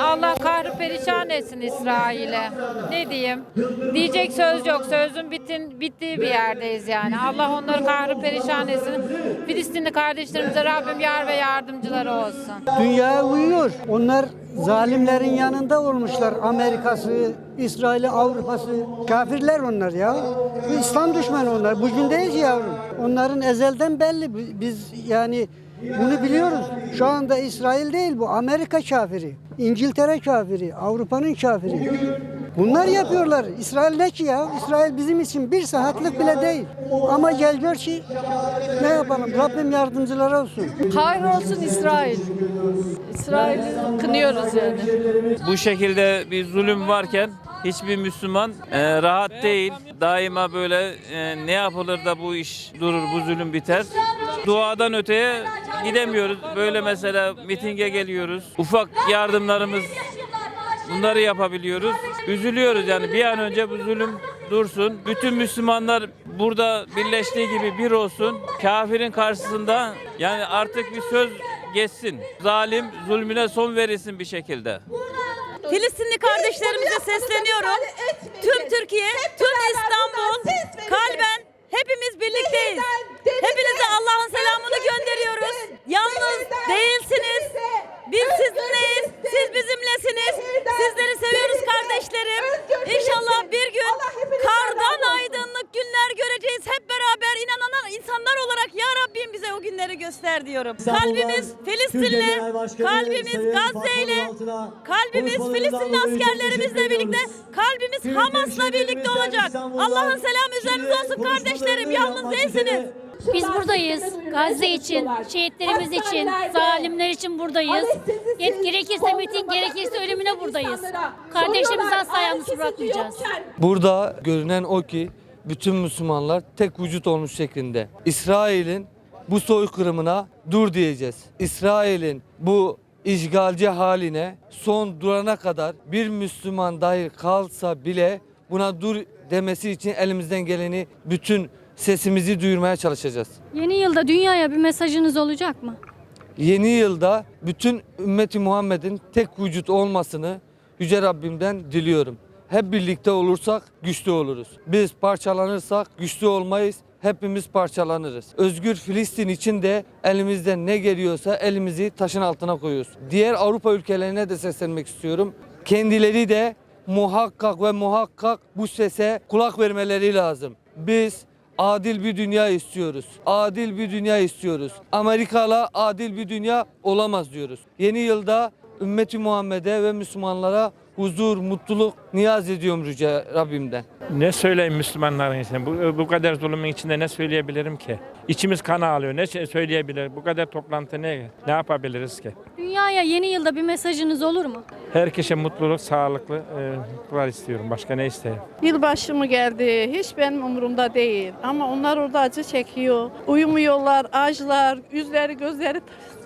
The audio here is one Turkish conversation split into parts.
Allah kahrı perişan etsin İsrail'e. Ne diyeyim? Diyecek söz yok. Sözün bitin, bittiği bir yerdeyiz yani. Allah onları kahrı perişan etsin. Filistinli kardeşlerimize Rabbim yar ve yardımcıları olsun. Dünya uyuyor. Onlar zalimlerin yanında olmuşlar. Amerika'sı, İsrail'i, Avrupa'sı. Kafirler onlar ya. İslam düşmanı onlar. Bugün değil yavrum. Onların ezelden belli. Biz yani bunu biliyoruz. Şu anda İsrail değil bu. Amerika kafiri. İngiltere kafiri. Avrupa'nın kafiri. Bunlar yapıyorlar. İsrail ne ki ya? İsrail bizim için bir saatlik bile değil. Ama gel gör ki ne yapalım? Rabbim yardımcıları olsun. Kahrolsun İsrail. İsrail'i kınıyoruz yani. Bu şekilde bir zulüm varken hiçbir Müslüman e, rahat değil. Daima böyle e, ne yapılır da bu iş durur, bu zulüm biter. Duadan öteye gidemiyoruz. Böyle mesela mitinge geliyoruz. Ufak yardımlarımız bunları yapabiliyoruz. Üzülüyoruz yani bir an önce bu zulüm dursun. Bütün Müslümanlar burada birleştiği gibi bir olsun. Kafirin karşısında yani artık bir söz geçsin. Zalim zulmüne son verilsin bir şekilde. Filistinli kardeşlerimize sesleniyorum. Tüm Türkiye, tüm İstanbul, kalben hepimiz birlikteyiz. Hepinize Allah'ın selamını gönderiyoruz. Yalnız değilsiniz. Biz sizinleyiz. Siz bizimlesiniz. Sizleri seviyoruz kardeşlerim. İnşallah bir gün kardan aydınlık günler göreceğiz. Hep beraber inanan insanlar olarak ya Rabbim bize o günleri göster diyorum. Kalbimiz Filistinli, kalbimiz Gazze ile, kalbimiz Filistinli askerlerimizle birlikte, kalbimiz Hamas'la birlikte olacak. Allah'ın selamı üzerinize olsun kardeşlerim. Yalnız değilsiniz. Biz buradayız. Gazze için, şehitlerimiz için, zalimler için buradayız. Yet gerekirse miting, gerekirse ölümüne buradayız. Kardeşlerimizi asla yalnız bırakmayacağız. Burada görünen o ki bütün Müslümanlar tek vücut olmuş şeklinde. İsrail'in bu soykırımına dur diyeceğiz. İsrail'in bu işgalci haline son durana kadar bir Müslüman dahi kalsa bile buna dur demesi için elimizden geleni bütün sesimizi duyurmaya çalışacağız. Yeni yılda dünyaya bir mesajınız olacak mı? Yeni yılda bütün ümmeti Muhammed'in tek vücut olmasını Yüce Rabbimden diliyorum. Hep birlikte olursak güçlü oluruz. Biz parçalanırsak güçlü olmayız. Hepimiz parçalanırız. Özgür Filistin için de elimizden ne geliyorsa elimizi taşın altına koyuyoruz. Diğer Avrupa ülkelerine de seslenmek istiyorum. Kendileri de muhakkak ve muhakkak bu sese kulak vermeleri lazım. Biz adil bir dünya istiyoruz. Adil bir dünya istiyoruz. Amerika'la adil bir dünya olamaz diyoruz. Yeni yılda ümmeti Muhammed'e ve Müslümanlara huzur, mutluluk niyaz ediyorum Yüce Rabbimden. Ne söyleyeyim Müslümanların için? Bu, bu kadar zulümün içinde ne söyleyebilirim ki? İçimiz kan ağlıyor. Ne şey söyleyebilir? Bu kadar toplantı ne? Ne yapabiliriz ki? Dünyaya yeni yılda bir mesajınız olur mu? Herkese mutluluk, sağlıklı e, var istiyorum. Başka ne isteyeyim? Yılbaşı mı geldi? Hiç benim umurumda değil. Ama onlar orada acı çekiyor. Uyumuyorlar, açlar, yüzleri gözleri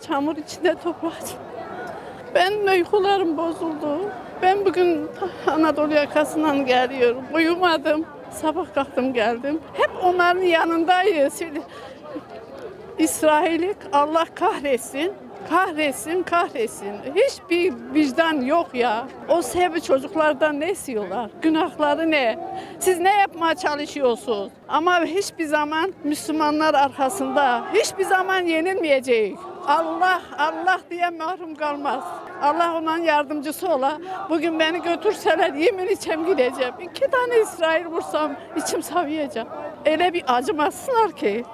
çamur içinde toprak. Ben uykularım bozuldu. Ben bugün Anadolu yakasından geliyorum. Uyumadım. Sabah kalktım geldim. Hep onların yanındayız. İsrail'i Allah kahretsin. Kahretsin, kahretsin. Hiçbir vicdan yok ya. O sebebi çocuklardan ne istiyorlar? Günahları ne? Siz ne yapmaya çalışıyorsunuz? Ama hiçbir zaman Müslümanlar arkasında. Hiçbir zaman yenilmeyecek. Allah, Allah diye mahrum kalmaz. Allah onun yardımcısı ola. Bugün beni götürseler yemin içem gideceğim. İki tane İsrail vursam içim savayacak. Öyle bir acımasızlar ki.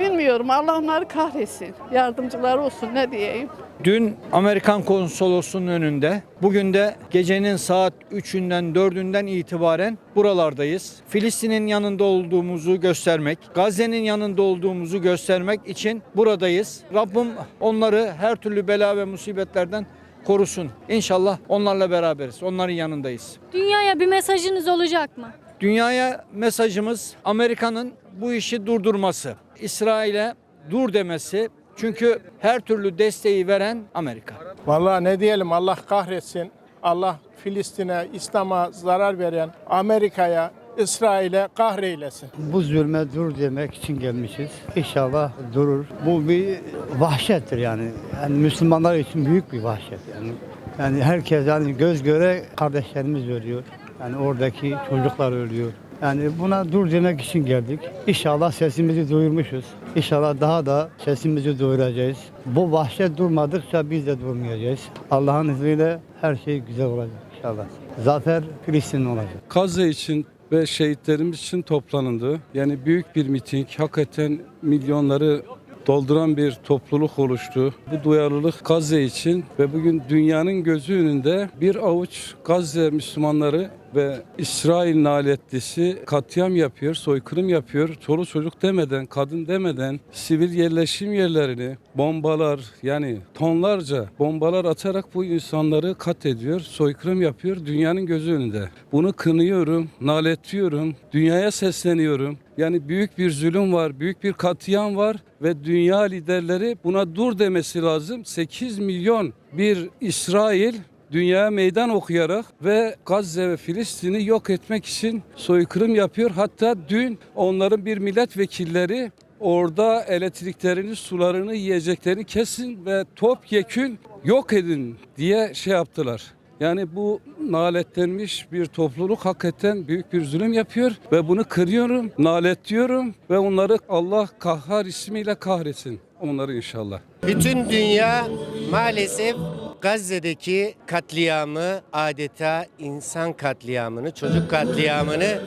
Bilmiyorum Allah onları kahretsin. Yardımcıları olsun ne diyeyim. Dün Amerikan konsolosunun önünde, bugün de gecenin saat 3'ünden 4'ünden itibaren buralardayız. Filistin'in yanında olduğumuzu göstermek, Gazze'nin yanında olduğumuzu göstermek için buradayız. Rabbim onları her türlü bela ve musibetlerden korusun. İnşallah onlarla beraberiz, onların yanındayız. Dünyaya bir mesajınız olacak mı? Dünyaya mesajımız Amerika'nın bu işi durdurması, İsrail'e dur demesi. Çünkü her türlü desteği veren Amerika. Vallahi ne diyelim Allah kahretsin. Allah Filistin'e, İslam'a zarar veren Amerika'ya, İsrail'e kahreylesin. Bu zulme dur demek için gelmişiz. İnşallah durur. Bu bir vahşettir yani. yani Müslümanlar için büyük bir vahşet yani. Yani herkes yani göz göre kardeşlerimiz ölüyor. Yani oradaki çocuklar ölüyor. Yani buna dur demek için geldik. İnşallah sesimizi duyurmuşuz. İnşallah daha da sesimizi duyuracağız. Bu vahşet durmadıkça biz de durmayacağız. Allah'ın izniyle her şey güzel olacak inşallah. Zafer Filistin olacak. Gazze için ve şehitlerimiz için toplanıldı. Yani büyük bir miting, hakikaten milyonları dolduran bir topluluk oluştu. Bu duyarlılık Gazze için ve bugün dünyanın gözü önünde bir avuç Gazze Müslümanları ve İsrail naletlisi katliam yapıyor, soykırım yapıyor. Çoluk çocuk demeden, kadın demeden sivil yerleşim yerlerini bombalar yani tonlarca bombalar atarak bu insanları kat ediyor, soykırım yapıyor dünyanın gözü önünde. Bunu kınıyorum, naletliyorum, dünyaya sesleniyorum. Yani büyük bir zulüm var, büyük bir katliam var ve dünya liderleri buna dur demesi lazım. 8 milyon bir İsrail dünyaya meydan okuyarak ve Gazze ve Filistin'i yok etmek için soykırım yapıyor. Hatta dün onların bir milletvekilleri orada elektriklerini, sularını, yiyeceklerini kesin ve topyekün yok edin diye şey yaptılar. Yani bu naletlenmiş bir topluluk hakikaten büyük bir zulüm yapıyor ve bunu kırıyorum, naletliyorum ve onları Allah kahhar ismiyle kahretsin onları inşallah. Bütün dünya maalesef Gazze'deki katliamı adeta insan katliamını, çocuk katliamını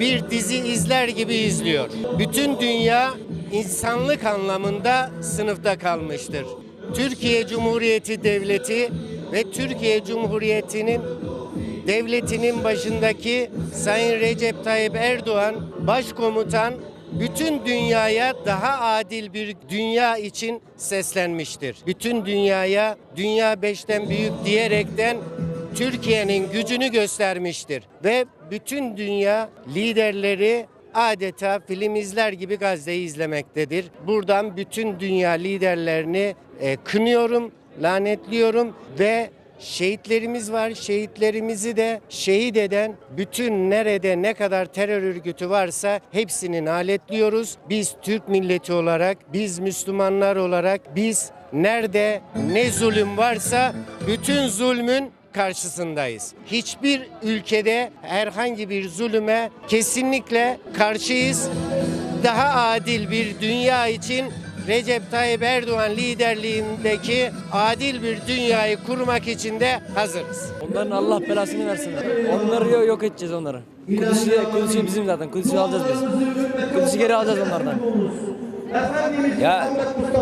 bir dizi izler gibi izliyor. Bütün dünya insanlık anlamında sınıfta kalmıştır. Türkiye Cumhuriyeti Devleti ve Türkiye Cumhuriyeti'nin devletinin başındaki Sayın Recep Tayyip Erdoğan başkomutan bütün dünyaya daha adil bir dünya için seslenmiştir. Bütün dünyaya dünya beşten büyük diyerekten Türkiye'nin gücünü göstermiştir. Ve bütün dünya liderleri adeta film izler gibi Gazze'yi izlemektedir. Buradan bütün dünya liderlerini e, kınıyorum, lanetliyorum ve Şehitlerimiz var. Şehitlerimizi de şehit eden bütün nerede ne kadar terör örgütü varsa hepsini naletliyoruz. Biz Türk milleti olarak, biz Müslümanlar olarak biz nerede ne zulüm varsa bütün zulmün karşısındayız. Hiçbir ülkede herhangi bir zulüme kesinlikle karşıyız. Daha adil bir dünya için Recep Tayyip Erdoğan liderliğindeki adil bir dünyayı kurmak için de hazırız. Onların Allah belasını versin. Onları yok, edeceğiz onları. Kudüs'ü, Kudüs'ü bizim zaten. Kudüs'ü alacağız biz. Kudüs'ü geri alacağız onlardan. Ya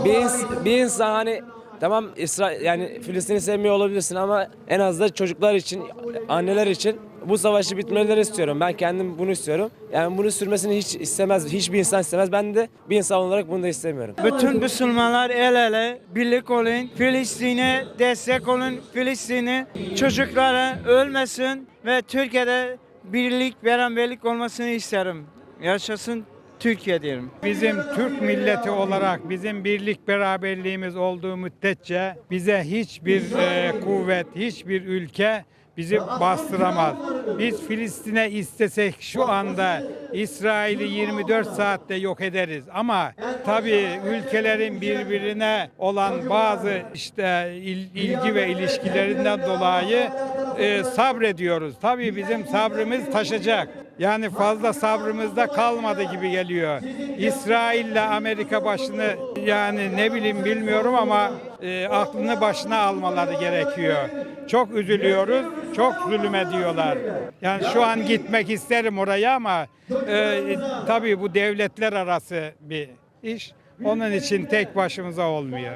bir, ins- bir insan hani tamam İsrail yani Filistin'i sevmiyor olabilirsin ama en az da çocuklar için, anneler için bu savaşı bitmelerini istiyorum. Ben kendim bunu istiyorum. Yani bunu sürmesini hiç istemez. Hiçbir insan istemez. Ben de bir insan olarak bunu da istemiyorum. Bütün Müslümanlar el ele birlik olun. Filistin'e destek olun. Filistin'i çocuklara ölmesin ve Türkiye'de birlik, beraberlik olmasını isterim. Yaşasın Türkiye diyelim. Bizim Türk milleti olarak bizim birlik beraberliğimiz olduğu müddetçe bize hiçbir e, kuvvet, hiçbir ülke bizi bastıramaz. Biz Filistin'e istesek şu anda İsrail'i 24 saatte yok ederiz. Ama tabii ülkelerin birbirine olan bazı işte il- ilgi ve ilişkilerinden dolayı e, sabrediyoruz. Tabii bizim sabrımız taşacak. Yani fazla sabrımızda kalmadı gibi geliyor. İsrail'le Amerika başını yani ne bileyim bilmiyorum ama e, aklını başına almaları gerekiyor. Çok üzülüyoruz, çok zulüm ediyorlar. Yani şu an gitmek isterim oraya ama e, tabii bu devletler arası bir iş. Onun için tek başımıza olmuyor.